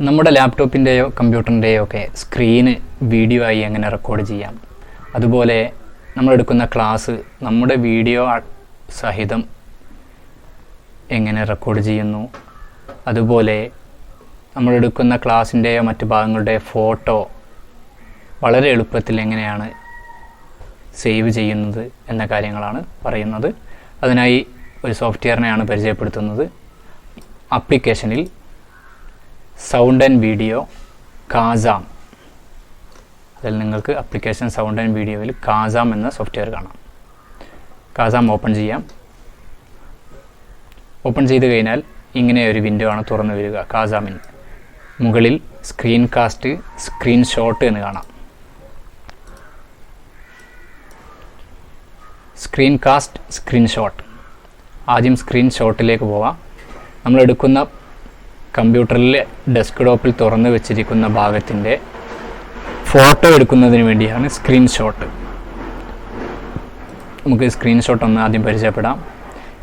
നമ്മുടെ ലാപ്ടോപ്പിന്റെയോ കമ്പ്യൂട്ടറിന്റെയോ ഒക്കെ screen video ആയി എങ്ങനെ റെക്കോർഡ് ചെയ്യാം? അതുപോലെ നമ്മളെടുക്കുന്ന ക്ലാസ് നമ്മുടെ വീഡിയോ സഹിതം എങ്ങനെ റെക്കോർഡ് ചെയ്യുന്നു? അതുപോലെ നമ്മളെടുക്കുന്ന ക്ലാസ്സിന്റെയോ മറ്റ് ഭാഗങ്ങളുടെ ഫോട്ടോ വളരെ എളുപ്പത്തിൽ എങ്ങനെയാണ് സേവ് ചെയ്യുന്നത് എന്ന കാര്യങ്ങളാണ് പറയുന്നത്. അതിനായി ഒരു സോഫ്റ്റ്വെയറിനെയാണ് പരിചയപ്പെടുത്തുന്നത്. ആപ്ലിക്കേഷനിൽ സൗണ്ട് ആൻഡ് വീഡിയോ കാസാം അതിൽ നിങ്ങൾക്ക് അപ്ലിക്കേഷൻ സൗണ്ട് ആൻഡ് വീഡിയോയിൽ കാസാം എന്ന സോഫ്റ്റ്വെയർ കാണാം. കാസാം ഓപ്പൺ ചെയ്യാം. ഓപ്പൺ ചെയ്ത് കഴിഞ്ഞാൽ ഇങ്ങനെ ഒരു വിൻഡോ ആണ് തുറന്നു വരിക കാസാമിന് മുകളിൽ സ്ക്രീൻ കാസ്റ്റ് സ്ക്രീൻ ഷോട്ട് എന്ന് കാണാം. സ്ക്രീൻ കാസ്റ്റ് സ്ക്രീൻ ഷോട്ട് ആദ്യം സ്ക്രീൻ ഷോട്ടിലേക്ക് പോവാം. നമ്മൾ എടുക്കുന്ന കമ്പ്യൂട്ടറിലെ ഡെസ്ക്ടോപ്പിൽ തുറന്നു വെച്ചിരിക്കുന്ന ഭാഗത്തിന്റെ ഫോട്ടോ എടുക്കുന്നതിന് വേണ്ടിയാണ് സ്ക്രീൻഷോട്ട്. നമുക്ക് സ്ക്രീൻഷോട്ട് ഒന്ന് ആദ്യം പരിചയപ്പെടാം.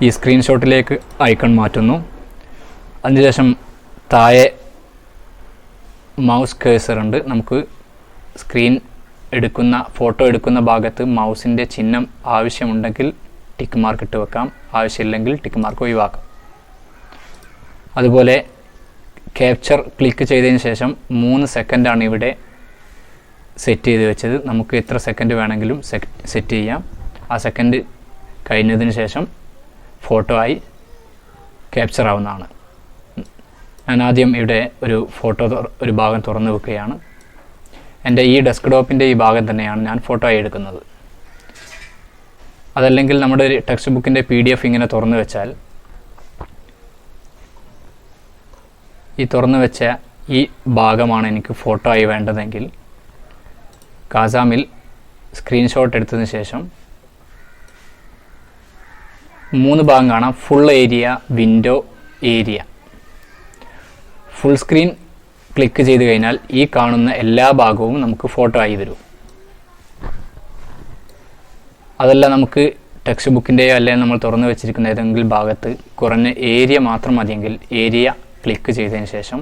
ഈ സ്ക്രീൻഷോട്ടിലേക്ക് ഐക്കൺ മാറ്റുന്നു. അതിനുശേഷം താഴെ മൗസ് കേസർ ഉണ്ട്. നമുക്ക് സ്ക്രീൻ എടുക്കുന്ന ഫോട്ടോ എടുക്കുന്ന ഭാഗത്ത് മൗസിന്റെ ചിഹ്നം ആവശ്യമുണ്ടെങ്കിൽ ടിക്ക് മാർക്ക് ഇട്ട് വെക്കാം. ആവശ്യമില്ലെങ്കിൽ ടിക്ക് മാർക്ക് ഒഴിവാക്കാം. അതുപോലെ ക്യാപ്ചർ ക്ലിക്ക് ചെയ്തതിന് ശേഷം മൂന്ന് സെക്കൻഡാണ് ഇവിടെ സെറ്റ് ചെയ്ത് വെച്ചത്. നമുക്ക് എത്ര സെക്കൻഡ് വേണമെങ്കിലും സെറ്റ് ചെയ്യാം. ആ സെക്കൻഡ് കഴിഞ്ഞതിന് ശേഷം ഫോട്ടോ ആയി ക്യാപ്ചർ ആവുന്നതാണ്. ഞാൻ ആദ്യം ഇവിടെ ഒരു ഫോട്ടോ ഒരു ഭാഗം തുറന്നു വെക്കുകയാണ്. എന്റെ ഈ ഡെസ്ക്ടോപ്പിന്റെ ഈ ഭാഗം തന്നെയാണ് ഞാൻ ഫോട്ടോ ആയി എടുക്കുന്നത്. അതല്ലെങ്കിൽ നമ്മുടെ ഒരു ടെക്സ്റ്റ് ബുക്കിന്റെ പി ഡി എഫ് ഇങ്ങനെ തുറന്നു വെച്ചാൽ ഈ തുറന്നു വെച്ച ഈ ഭാഗമാണ് എനിക്ക് ഫോട്ടോ ആയി വേണ്ടതെങ്കിൽ കാസാമിൽ സ്ക്രീൻഷോട്ട് എടുത്തതിന് ശേഷം മൂന്ന് ഭാഗം കാണാം. Full area window area full screen click ചെയ്ത് കഴിഞ്ഞാൽ ഈ കാണുന്ന എല്ലാ ഭാഗവും നമുക്ക് ഫോട്ടോ ആയി വരും. അതല്ല നമുക്ക് ടെക്സ്റ്റ് ബുക്കിന്റെയോ അല്ലെങ്കിൽ നമ്മൾ തുറന്നു വെച്ചിരിക്കുന്ന ഏതെങ്കിലും ഭാഗത്ത് കുറഞ്ഞ ഏരിയ മാത്രം മതിയെങ്കിൽ ഏരിയ ക്ലിക്ക് ചെയ്തതിന് ശേഷം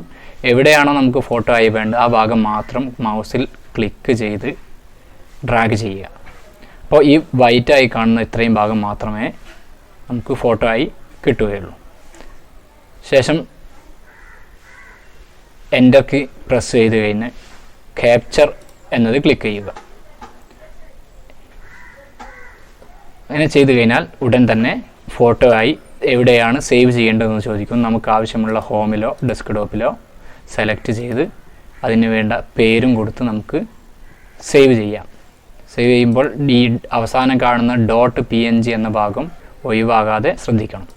എവിടെയാണോ നമുക്ക് ഫോട്ടോ ആയി വേണ്ടത് ആ ഭാഗം മാത്രം മൗസിൽ ക്ലിക്ക് ചെയ്ത് ഡ്രാഗ് ചെയ്യുക. അപ്പോൾ ഈ വൈറ്റായി കാണുന്ന ഇത്രയും ഭാഗം മാത്രമേ നമുക്ക് ഫോട്ടോ ആയി കിട്ടുകയുള്ളൂ. ശേഷം എന്റർക്ക് പ്രസ് ചെയ്ത് കഴിഞ്ഞ് ക്യാപ്ചർ എന്നത് ക്ലിക്ക് ചെയ്യുക. അങ്ങനെ ചെയ്തു കഴിഞ്ഞാൽ ഉടൻ തന്നെ ഫോട്ടോ ആയി എവിടെയാണ് സേവ് ചെയ്യേണ്ടതെന്ന് ചോദിക്കും. നമുക്ക് ആവശ്യമുള്ള ഹോമിലോ ഡെസ്ക്ടോപ്പിലോ സെലക്ട് ചെയ്ത് അതിന് വേണ്ട പേരും കൊടുത്ത് നമുക്ക് സേവ് ചെയ്യാം. സേവ് ചെയ്യുമ്പോൾ ഡി അവസാനം കാണുന്ന ഡോട്ട് പി എൻ ജി എന്ന ഭാഗം ഒഴിവാകാതെ ശ്രദ്ധിക്കണം.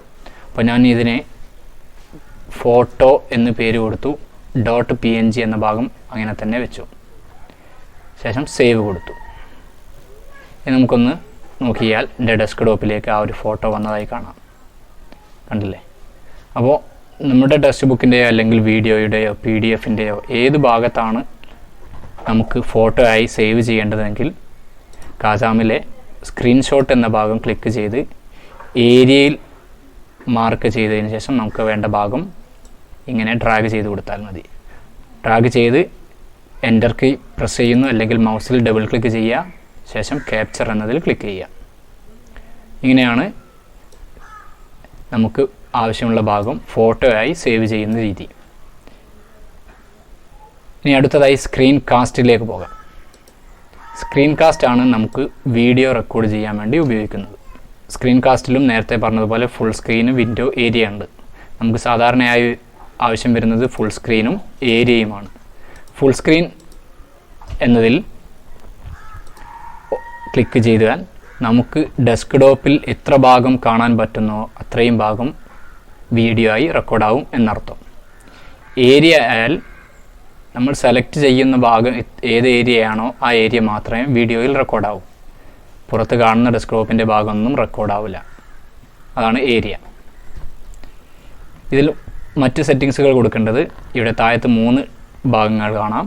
അപ്പോൾ ഞാൻ ഇതിനെ ഫോട്ടോ എന്ന് പേര് കൊടുത്തു. ഡോട്ട് പി എൻ ജി എന്ന ഭാഗം അങ്ങനെ തന്നെ വെച്ചു. ശേഷം സേവ് കൊടുത്തു. ഇനി നമുക്കൊന്ന് നോക്കിയാൽ എന്റെ ഡെസ്ക്ടോപ്പിലേക്ക് ആ ഒരു ഫോട്ടോ വന്നതായി കാണാം. കണ്ടില്ലേ? അപ്പോൾ നമ്മുടെ ടെക്സ്റ്റ് ബുക്കിന്റെയോ അല്ലെങ്കിൽ വീഡിയോയുടെയോ പി ഡി എഫിന്റെയോ ഏത് ഭാഗത്താണ് നമുക്ക് ഫോട്ടോ ആയി സേവ് ചെയ്യേണ്ടതെങ്കിൽ കാസാമിലെ സ്ക്രീൻഷോട്ട് എന്ന ഭാഗം ക്ലിക്ക് ചെയ്ത് ഏരിയയിൽ മാർക്ക് ചെയ്തതിന് ശേഷം നമുക്ക് വേണ്ട ഭാഗം ഇങ്ങനെ ഡ്രാഗ് ചെയ്ത് കൊടുത്താൽ മതി. ഡ്രാഗ് ചെയ്ത് എന്റർ കീ പ്രസ് ചെയ്യുന്നു അല്ലെങ്കിൽ മൗസിൽ ഡബിൾ ക്ലിക്ക് ചെയ്യുക ശേഷം ക്യാപ്ചർ എന്നതിൽ ക്ലിക്ക് ചെയ്യുക. ഇങ്ങനെയാണ് നമുക്ക് ആവശ്യമുള്ള ഭാഗം ഫോട്ടോ ആയി സേവ് ചെയ്യുന്ന രീതി. ഇനി അടുത്തതായി സ്ക്രീൻ കാസ്റ്റിലേക്ക് പോകാം. സ്ക്രീൻ ആണ് നമുക്ക് വീഡിയോ റെക്കോർഡ് ചെയ്യാൻ വേണ്ടി ഉപയോഗിക്കുന്നത്. സ്ക്രീൻ കാസ്റ്റിലും നേരത്തെ പറഞ്ഞതുപോലെ ഫുൾ സ്ക്രീനും വിൻഡോ ഏരിയ ഉണ്ട്. നമുക്ക് സാധാരണയായി ആവശ്യം വരുന്നത് ഫുൾ സ്ക്രീനും ഏരിയയുമാണ് ഫുൾ സ്ക്രീൻ എന്നതിൽ ക്ലിക്ക് ചെയ്താൽ നമുക്ക് ഡെസ്ക്ടോപ്പിൽ എത്ര ഭാഗം കാണാൻ പറ്റുന്നോ അത്രയും ഭാഗം വീഡിയോ ആയി റെക്കോർഡാവും എന്നർത്ഥം. ഏരിയ ആയാൽ നമ്മൾ സെലക്ട് ചെയ്യുന്ന ഭാഗം ഏത് ഏരിയയാണോ ആ ഏരിയ മാത്രമേ വീഡിയോയിൽ റെക്കോർഡാവൂ പുറത്ത് കാണുന്ന ഡെസ്ക്ടോപ്പിന്റെ ഭാഗമൊന്നും റെക്കോർഡാവില്ല അതാണ് ഏരിയ ഇതിൽ മറ്റ് സെറ്റിങ്സുകൾ കൊടുക്കേണ്ടത് ഇവിടെ താഴത്ത് മൂന്ന് ഭാഗങ്ങൾ കാണാം.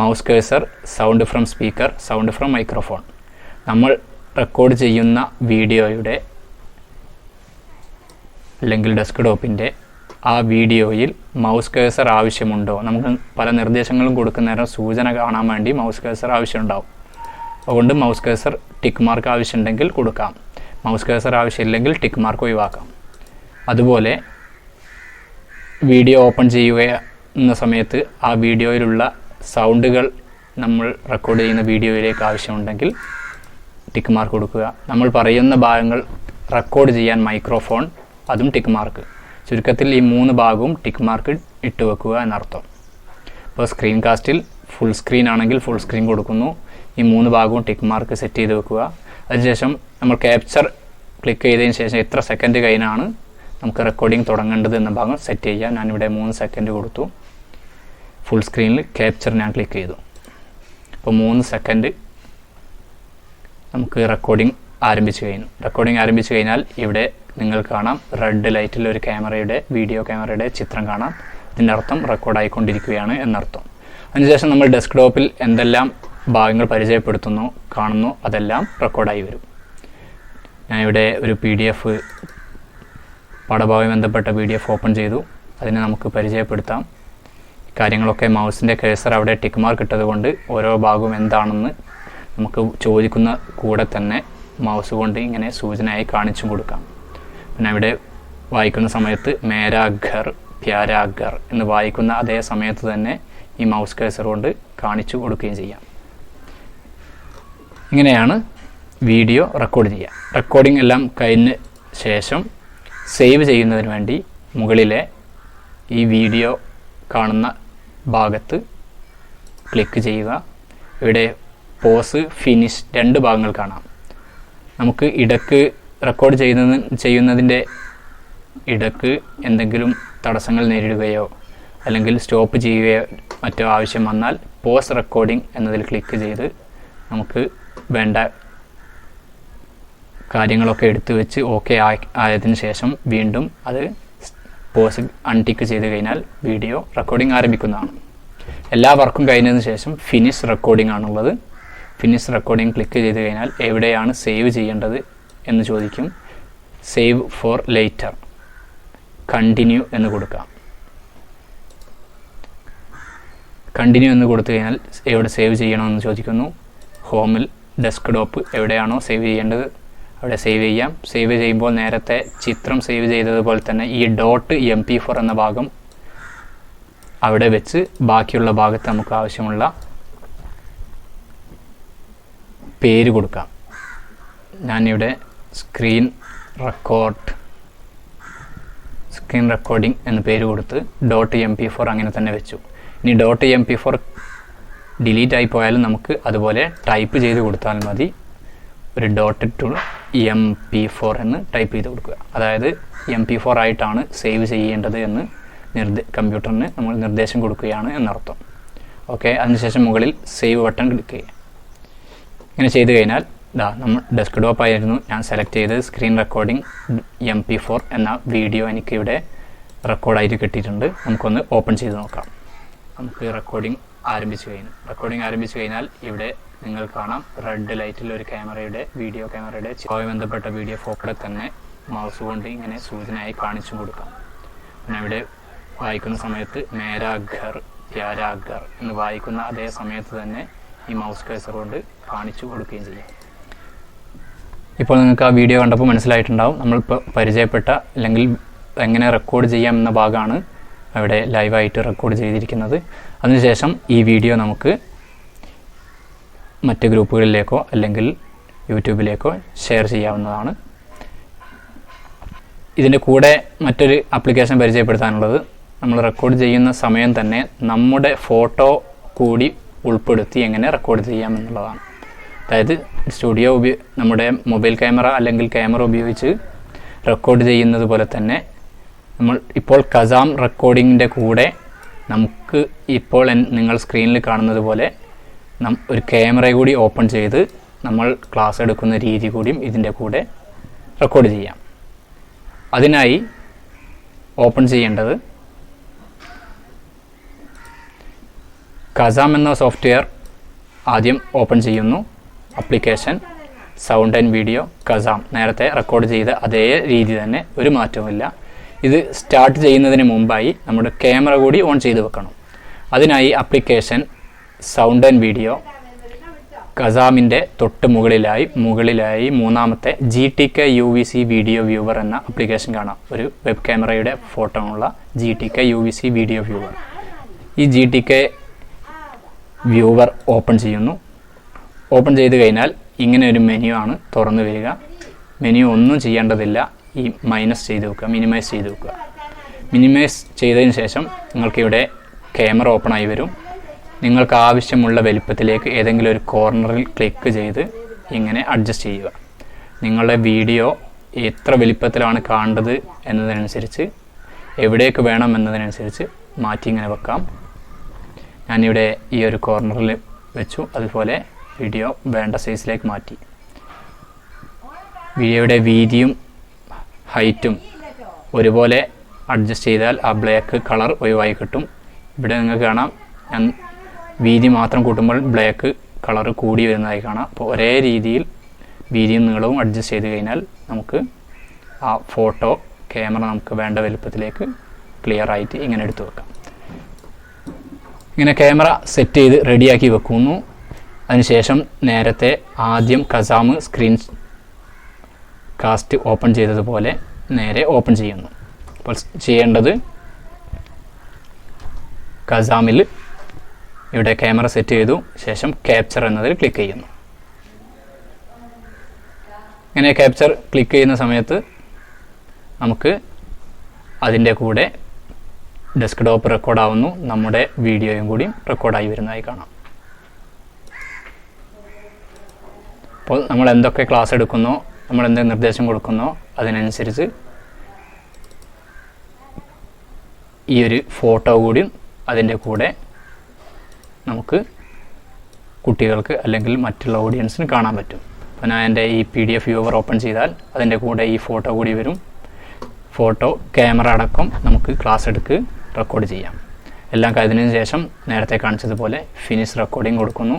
Mouse cursor sound from speaker sound from microphone നമ്മൾ റെക്കോർഡ് ചെയ്യുന്ന വീഡിയോയുടെ അല്ലെങ്കിൽ ഡെസ്ക്ടോപ്പിന്റെ ആ വീഡിയോയിൽ മൗസ് കേസർ ആവശ്യമുണ്ടോ? നമുക്ക് പല നിർദ്ദേശങ്ങളും കൊടുക്കുന്ന നേരം സൂചന കാണാൻ വേണ്ടി മൗസ് കേസർ ആവശ്യമുണ്ടാവും. അതുകൊണ്ട് മൗസ് കേസർ ടിക്ക് മാർക്ക് ആവശ്യമുണ്ടെങ്കിൽ കൊടുക്കാം. മൗസ് കേസർ ആവശ്യമില്ലെങ്കിൽ ടിക്ക് മാർക്ക് ഒഴിവാക്കാം. അതുപോലെ വീഡിയോ ഓപ്പൺ ചെയ്യുക എന്ന സമയത്ത് ആ വീഡിയോയിലുള്ള സൗണ്ടുകൾ നമ്മൾ റെക്കോർഡ് ചെയ്യുന്ന വീഡിയോയിലേക്ക് ആവശ്യമുണ്ടെങ്കിൽ ടിക്ക് മാർക്ക് കൊടുക്കുക. നമ്മൾ പറയുന്ന ഭാഗങ്ങൾ റെക്കോർഡ് ചെയ്യാൻ മൈക്രോഫോൺ അതും ടിക്ക് മാർക്ക് ചുരുക്കത്തിൽ ഈ മൂന്ന് ഭാഗവും ടിക്ക് മാർക്ക് ഇട്ട് വെക്കുക എന്നർത്ഥം. ഇപ്പോൾ സ്ക്രീൻ കാസ്റ്റിൽ ഫുൾ സ്ക്രീൻ ആണെങ്കിൽ ഫുൾ സ്ക്രീൻ കൊടുക്കുന്നു. ഈ മൂന്ന് ഭാഗവും ടിക്ക് മാർക്ക് സെറ്റ് ചെയ്ത് വെക്കുക. അതിനുശേഷം നമ്മൾ ക്യാപ്ചർ ക്ലിക്ക് ചെയ്തതിന് ശേഷം എത്ര സെക്കൻഡ് കഴിഞ്ഞാണ് നമുക്ക് റെക്കോർഡിംഗ് തുടങ്ങേണ്ടത് എന്ന ഭാഗം സെറ്റ് ചെയ്യാം ഞാനിവിടെ മൂന്ന് സെക്കൻഡ് കൊടുത്തു. ഫുൾ സ്ക്രീനിൽ ക്യാപ്ചർ ഞാൻ ക്ലിക്ക് ചെയ്തു. അപ്പോൾ മൂന്ന് സെക്കൻഡ് നമുക്ക് റെക്കോർഡിംഗ് ആരംഭിച്ചു കഴിഞ്ഞു. റെക്കോർഡിംഗ് ആരംഭിച്ചു കഴിഞ്ഞാൽ ഇവിടെ നിങ്ങൾ കാണാം റെഡ് ലൈറ്റിൽ ഒരു ക്യാമറയുടെ വീഡിയോ ക്യാമറയുടെ ചിത്രം കാണാം. ഇതിന്റെ അർത്ഥം റെക്കോർഡായിക്കൊണ്ടിരിക്കുകയാണ് എന്നർത്ഥം. അതിനുശേഷം നമ്മൾ ഡെസ്ക്ടോപ്പിൽ എന്തെല്ലാം ഭാഗങ്ങൾ പരിചയപ്പെടുത്തുന്നു കാണുന്നു അതെല്ലാം റെക്കോർഡായി വരും. ഞാനിവിടെ ഒരു പി ഡി എഫ് പാഠഭാഗം ബന്ധപ്പെട്ട പി ഡി എഫ് ഓപ്പൺ ചെയ്തു. അതിനെ നമുക്ക് പരിചയപ്പെടുത്താം. കാര്യങ്ങളൊക്കെ മൗസിന്റെ കേസർ അവിടെ ടിക്ക് മാർക്ക് ഇട്ടതുകൊണ്ട് ഓരോ ഭാഗവും എന്താണെന്ന് നമുക്ക് ചോദിക്കുന്ന കൂടെ തന്നെ മൗസ് കൊണ്ട് ഇങ്ങനെ സൂചനയായി കാണിച്ചു കൊടുക്കാം. പിന്നെ ഇവിടെ വായിക്കുന്ന സമയത്ത് മേരാഘർ പ്യാരാഘർ എന്ന് വായിക്കുന്ന അതേ സമയത്ത് തന്നെ ഈ മൗസ് കേസർ കൊണ്ട് കാണിച്ചു കൊടുക്കുകയും ചെയ്യാം. ഇങ്ങനെയാണ് വീഡിയോ റെക്കോർഡ് ചെയ്യുക. റെക്കോർഡിംഗ് എല്ലാം കഴിഞ്ഞ ശേഷം സേവ് ചെയ്യുന്നതിന് വേണ്ടി മുകളിലെ ഈ വീഡിയോ കാണുന്ന ഭാഗത്ത് ക്ലിക്ക് ചെയ്യുക. ഇവിടെ പോസ് ഫിനിഷ് രണ്ട് ഭാഗങ്ങൾ കാണാം. നമുക്ക് ഇടയ്ക്ക് റെക്കോർഡ് ചെയ്യുന്ന ചെയ്യുന്നതിന്റെ ഇടയ്ക്ക് എന്തെങ്കിലും തടസ്സങ്ങൾ നേരിടുകയോ അല്ലെങ്കിൽ സ്റ്റോപ്പ് ചെയ്യുകയോ മറ്റോ ആവശ്യം വന്നാൽ പോസ് റെക്കോർഡിംഗ് എന്നതിൽ ക്ലിക്ക് ചെയ്ത് നമുക്ക് വേണ്ട കാര്യങ്ങളൊക്കെ എടുത്തു വെച്ച് ഓക്കെ ആയതിന് ശേഷം വീണ്ടും അത് പോസ് അൺടിക്ക് ചെയ്ത് കഴിഞ്ഞാൽ വീഡിയോ റെക്കോർഡിംഗ് ആരംഭിക്കുന്നതാണ്. എല്ലാ വർക്കും കഴിഞ്ഞതിന് ശേഷം ഫിനിഷ് റെക്കോർഡിംഗ് ആണുള്ളത്. ഫിനിഷ് റെക്കോർഡിംഗ് ക്ലിക്ക് ചെയ്ത് കഴിഞ്ഞാൽ എവിടെയാണ് സേവ് ചെയ്യേണ്ടത് എന്ന് ചോദിക്കും. സേവ് ഫോർ ലേറ്റർ കണ്ടിന്യൂ എന്ന് കൊടുക്കാം കണ്ടിന്യൂ എന്ന് കൊടുത്തു കഴിഞ്ഞാൽ എവിടെ സേവ് ചെയ്യണമെന്ന് ചോദിക്കുന്നു. ഹോമിൽ ഡെസ്ക്ടോപ്പ് എവിടെയാണോ സേവ് ചെയ്യേണ്ടത്? അവിടെ സേവ് ചെയ്യാം. സേവ് ചെയ്യുമ്പോൾ നേരത്തെ ചിത്രം സേവ് ചെയ്തതുപോലെ തന്നെ ഈ ഡോട്ട് എം പി ഫോർ എന്ന ഭാഗം അവിടെ വെച്ച് ബാക്കിയുള്ള ഭാഗത്ത് നമുക്ക് ആവശ്യമുള്ള പേര് കൊടുക്കാം. ഞാനിവിടെ സ്ക്രീൻ റെക്കോർഡ് സ്ക്രീൻ റെക്കോർഡിംഗ് എന്ന് പേര് കൊടുത്ത് ഡോട്ട് എം പി ഫോർ അങ്ങനെ തന്നെ വെച്ചു. ഇനി dot M P four delete ആയി പോയാലും നമുക്ക് അതുപോലെ ടൈപ്പ് ചെയ്ത് കൊടുത്താൽ മതി. ഒരു dot two M P four എന്ന് ടൈപ്പ് ചെയ്ത് കൊടുക്കുക. അതായത് എം പി ഫോർ ആയിട്ടാണ് സേവ് ചെയ്യേണ്ടത് എന്ന് നിർദ്ദേ കമ്പ്യൂട്ടറിന് നമ്മൾ നിർദ്ദേശം കൊടുക്കുകയാണ് എന്നർത്ഥം. ഓക്കെ അതിനുശേഷം മുകളിൽ സേവ് ബട്ടൺ ക്ലിക്ക് ചെയ്യുക. ഇങ്ങനെ ചെയ്ത് കഴിഞ്ഞാൽ ഇതാ നമ്മൾ ഡെസ്ക്ടോപ്പ് ആയിരുന്നു. ഞാൻ സെലക്ട് ചെയ്ത് screen recording M P four എന്ന വീഡിയോ എനിക്കിവിടെ റെക്കോർഡായിട്ട് കിട്ടിയിട്ടുണ്ട്. നമുക്കൊന്ന് ഓപ്പൺ ചെയ്ത് നോക്കാം. നമുക്ക് റെക്കോർഡിംഗ് ആരംഭിച്ചു കഴിഞ്ഞു. റെക്കോർഡിംഗ് ആരംഭിച്ചു കഴിഞ്ഞാൽ ഇവിടെ നിങ്ങൾ കാണാം റെഡ് ലൈറ്റിൽ ഒരു ക്യാമറയുടെ വീഡിയോ ക്യാമറയുടെ ചിത്രവുമായി ബന്ധപ്പെട്ട വീഡിയോ ഫോക്കടെ തന്നെ മൗസ് കൊണ്ട് ഇങ്ങനെ സൂചനയായി കാണിച്ചു കൊടുക്കാം. പിന്നെ ഇവിടെ വായിക്കുന്ന സമയത്ത് മേരാഘർ യാരാഘർ എന്ന് വായിക്കുന്ന അതേ സമയത്ത് തന്നെ ഈ മൗസ് കേസർ കൊണ്ട് കാണിച്ചു കൊടുക്കുകയും ചെയ്യും. ഇപ്പോൾ നിങ്ങൾക്ക് ആ വീഡിയോ കണ്ടപ്പോൾ മനസ്സിലായിട്ടുണ്ടാവും. നമ്മളിപ്പോൾ പരിചയപ്പെട്ട അല്ലെങ്കിൽ എങ്ങനെ റെക്കോർഡ് ചെയ്യാം എന്ന ഭാഗമാണ് അവിടെ ലൈവായിട്ട് റെക്കോർഡ് ചെയ്തിരിക്കുന്നത്. അതിനുശേഷം ഈ വീഡിയോ നമുക്ക് മറ്റ് ഗ്രൂപ്പുകളിലേക്കോ അല്ലെങ്കിൽ യൂട്യൂബിലേക്കോ ഷെയർ ചെയ്യാവുന്നതാണ്. ഇതിന്റെ കൂടെ മറ്റൊരു ആപ്ലിക്കേഷൻ പരിചയപ്പെടുത്താനുള്ളത് നമ്മൾ റെക്കോർഡ് ചെയ്യുന്ന സമയം തന്നെ നമ്മുടെ ഫോട്ടോ കൂടി ഉൾപ്പെടുത്തി എങ്ങനെ റെക്കോർഡ് ചെയ്യാം എന്നുള്ളതാണ്. അതായത് സ്റ്റുഡിയോ ഉപയോ നമ്മുടെ മൊബൈൽ ക്യാമറ അല്ലെങ്കിൽ ക്യാമറ ഉപയോഗിച്ച് റെക്കോർഡ് ചെയ്യുന്നത് പോലെ തന്നെ നമ്മൾ ഇപ്പോൾ കസാം റെക്കോർഡിങ്ങിന്റെ കൂടെ നമുക്ക് ഇപ്പോൾ നിങ്ങൾ സ്ക്രീനിൽ കാണുന്നത് പോലെ നം ഒരു ക്യാമറ കൂടി ഓപ്പൺ ചെയ്ത് നമ്മൾ ക്ലാസ് എടുക്കുന്ന രീതി കൂടിയും ഇതിന്റെ കൂടെ റെക്കോർഡ് ചെയ്യാം. അതിനായി ഓപ്പൺ ചെയ്യേണ്ടത് കസാം എന്ന സോഫ്റ്റ്വെയർ ആദ്യം ഓപ്പൺ ചെയ്യുന്നു. Application sound and video Kazam നേരത്തെ റെക്കോർഡ് ചെയ്ത അതേ രീതി തന്നെ ഒരു മാറ്റവുമില്ല. ഇത് സ്റ്റാർട്ട് ചെയ്യുന്നതിന് മുമ്പായി നമ്മുടെ ക്യാമറ കൂടി ഓൺ ചെയ്ത് വെക്കണം. അതിനായി അപ്ലിക്കേഷൻ സൗണ്ട് ആൻഡ് വീഡിയോ കസാമിന്റെ തൊട്ട് മുകളിലായി മുകളിലായി മൂന്നാമത്തെ G T K U V C video viewer എന്ന അപ്ലിക്കേഷൻ കാണാം. ഒരു വെബ് ക്യാമറയുടെ ഫോട്ടോ ഉള്ള G T K U V C video viewer ഈ G T K viewer open ചെയ്യുന്നു. ഓപ്പൺ ചെയ്ത് കഴിഞ്ഞാൽ ഇങ്ങനെ ഒരു മെനു ആണ് തുറന്നു വരിക. മെനു ഒന്നും ചെയ്യേണ്ടതില്ല. ഈ മൈനസ് ചെയ്ത് വെക്കുക മിനിമൈസ് ചെയ്ത് വെക്കുക. മിനിമൈസ് ചെയ്തതിന് ശേഷം നിങ്ങൾക്കിവിടെ ക്യാമറ ഓപ്പൺ ആയി വരും. നിങ്ങൾക്ക് ആവശ്യമുള്ള വലിപ്പത്തിലേക്ക് ഏതെങ്കിലും ഒരു കോർണറിൽ ക്ലിക്ക് ചെയ്ത് ഇങ്ങനെ അഡ്ജസ്റ്റ് ചെയ്യുക. നിങ്ങളുടെ വീഡിയോ എത്ര വലിപ്പത്തിലാണ് കാണേണ്ടത് എന്നതിനനുസരിച്ച് എവിടേക്ക് വേണം എന്നതിനനുസരിച്ച് മാറ്റി ഇങ്ങനെ വെക്കാം. ഞാനിവിടെ ഈ ഒരു കോർണറിൽ വെച്ചു. അതുപോലെ വീഡിയോ വേണ്ട സൈസിലേക്ക് മാറ്റി. വീഡിയോയുടെ വീതിയും ഹൈറ്റും ഒരുപോലെ അഡ്ജസ്റ്റ് ചെയ്താൽ ആ ബ്ലാക്ക് കളർ ഒഴിവായി കിട്ടും. ഇവിടെ നിങ്ങൾക്ക് കാണാം ഞാൻ വീതി മാത്രം കൂട്ടുമ്പോൾ ബ്ലാക്ക് കളർ കൂടി വരുന്നതായി കാണാം. അപ്പോൾ ഒരേ രീതിയിൽ വീതിയും നീളവും അഡ്ജസ്റ്റ് ചെയ്ത് കഴിഞ്ഞാൽ നമുക്ക് ആ ഫോട്ടോ ക്യാമറ നമുക്ക് വേണ്ട വലുപ്പത്തിലേക്ക് ക്ലിയർ ആയിട്ട് ഇങ്ങനെ എടുത്തു വെക്കാം. ഇങ്ങനെ ക്യാമറ സെറ്റ് ചെയ്ത് റെഡിയാക്കി വെക്കുന്നു. അതിനുശേഷം നേരത്തെ ആദ്യം കസാമ് സ്ക്രീൻ കാസ്റ്റ് ഓപ്പൺ ചെയ്തതുപോലെ നേരെ ഓപ്പൺ ചെയ്യുന്നു. അപ്പോൾ ചെയ്യേണ്ടത് കസാമിൽ ഇവിടെ ക്യാമറ സെറ്റ് ചെയ്തു. ശേഷം ക്യാപ്ചർ എന്നതിൽ ക്ലിക്ക് ചെയ്യുന്നു. ഇങ്ങനെ ക്യാപ്ചർ ക്ലിക്ക് ചെയ്യുന്ന സമയത്ത് നമുക്ക് അതിന്റെ കൂടെ ഡെസ്ക്ടോപ്പ് റെക്കോർഡാവുന്നു നമ്മുടെ വീഡിയോയും കൂടി റെക്കോർഡായി വരുന്നതായി കാണാം. അപ്പോൾ നമ്മൾ എന്തൊക്കെ ക്ലാസ് എടുക്കുന്നോ നമ്മൾ എന്തൊക്കെ നിർദ്ദേശം കൊടുക്കുന്നോ അതിനനുസരിച്ച് ഈ ഒരു ഫോട്ടോ കൂടി അതിന്റെ കൂടെ നമുക്ക് കുട്ടികൾക്ക് അല്ലെങ്കിൽ മറ്റുള്ള ഓഡിയൻസിന് കാണാൻ പറ്റും. അപ്പോൾ ഞാൻ എന്റെ ഈ P D F viewer open ചെയ്താൽ അതിന്റെ കൂടെ ഈ ഫോട്ടോ കൂടി വരും. ഫോട്ടോ ക്യാമറ അടക്കം നമുക്ക് ക്ലാസ് എടുക്ക് റെക്കോർഡ് ചെയ്യാം. എല്ലാം കഴിഞ്ഞതിന് ശേഷം നേരത്തെ കാണിച്ചതുപോലെ ഫിനിഷ് റെക്കോർഡിംഗ് കൊടുക്കുന്നു.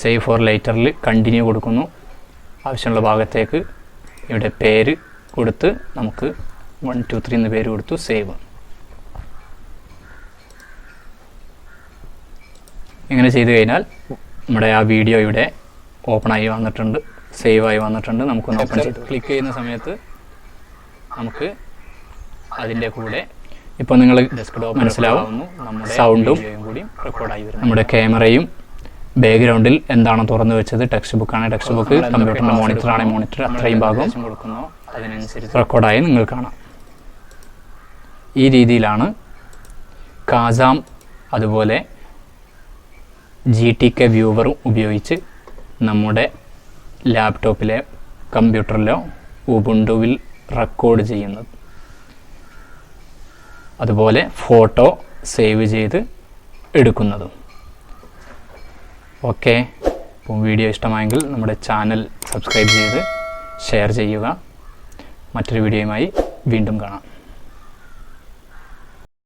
സേവ് ഫോർ ലൈറ്ററിൽ കണ്ടിന്യൂ കൊടുക്കുന്നു. ആവശ്യമുള്ള ഭാഗത്തേക്ക് ഇവിടെ പേര് കൊടുത്ത് നമുക്ക് വൺ ടു ത്രീ എന്ന് പേര് കൊടുത്തു സേവ് ഇങ്ങനെ ചെയ്തു കഴിഞ്ഞാൽ നമ്മുടെ ആ വീഡിയോ ഇവിടെ ഓപ്പൺ ആയി വന്നിട്ടുണ്ട് സേവ് ആയി വന്നിട്ടുണ്ട്. നമുക്കൊന്ന് ഓപ്പൺ ചെയ്ത് ക്ലിക്ക് ചെയ്യുന്ന സമയത്ത് നമുക്ക് അതിന്റെ കൂടെ ഇപ്പോൾ നിങ്ങൾ ഡെസ്ക്ടോപ്പ് മനസ്സിലാവുന്നു നമ്മുടെ സൗണ്ടും നമ്മുടെ ക്യാമറയും ബാക്ക്ഗ്രൗണ്ടിൽ എന്താണ് തുറന്നു വെച്ചത്? ടെക്സ്റ്റ് ബുക്കാണ് ടെക്സ്റ്റ് ബുക്ക് കമ്പ്യൂട്ടറിന്റെ മോണിറ്റർ ആണെങ്കിൽ മോണിറ്റർ അത്രയും ഭാഗം അതിനനുസരിച്ച് റെക്കോർഡായി നിങ്ങൾ കാണാം. ഈ രീതിയിലാണ് കാസാം അതുപോലെ ജി ടി കെ വ്യൂവറും ഉപയോഗിച്ച് നമ്മുടെ ലാപ്ടോപ്പിലെ കമ്പ്യൂട്ടറിലോ ഉബുണ്ടുവിൽ റെക്കോർഡ് ചെയ്യുന്നത്. അതുപോലെ ഫോട്ടോ സേവ് ചെയ്ത് എടുക്കുന്നതും. ഓക്കെ. അപ്പോൾ വീഡിയോ ഇഷ്ടമായെങ്കിൽ നമ്മുടെ ചാനൽ സബ്സ്ക്രൈബ് ചെയ്ത് ഷെയർ ചെയ്യുക. മറ്റൊരു വീഡിയോയുമായി വീണ്ടും കാണാം.